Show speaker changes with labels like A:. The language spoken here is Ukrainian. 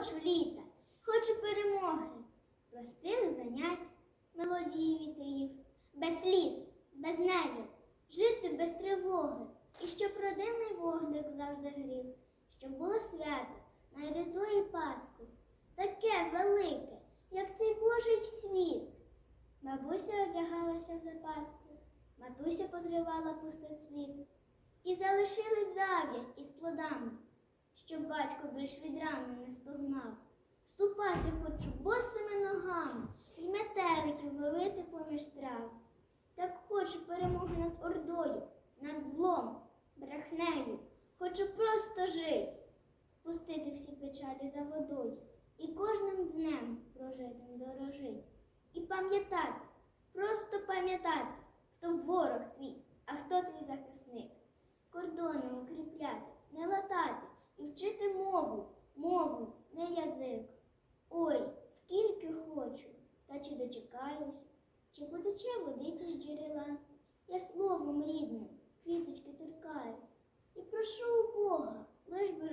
A: хочу літа, хочу перемоги, простих занять, мелодії вітрів, без сліз, без нервів, жити без тривоги, і щоб родинний вогник завжди грів, щоб було свято на Різдво Пасху, таке велике, як цей Божий світ. Бабуся одягалася в запаску, матуся позривала пустоцвіт, і залишилась зав'язь із плодами, щоб батько більш від рани не стогнав. Хочу босими ногами і метеликів ловити поміж трав. Так хочу перемоги над ордою, над злом, брехнею. Хочу просто жить, пустити всі печалі за водою і кожним днем прожитим дорожить. І пам'ятати, просто пам'ятати, хто ворог твій, а хто твій захисник. Кордони укріпляти, не латати і вчити мову, мову, не язик. Чи дочекаюсь, чи потече водити з джерела. Я словом рідним, квіточки торкаюсь, і прошу у Бога, лиш би.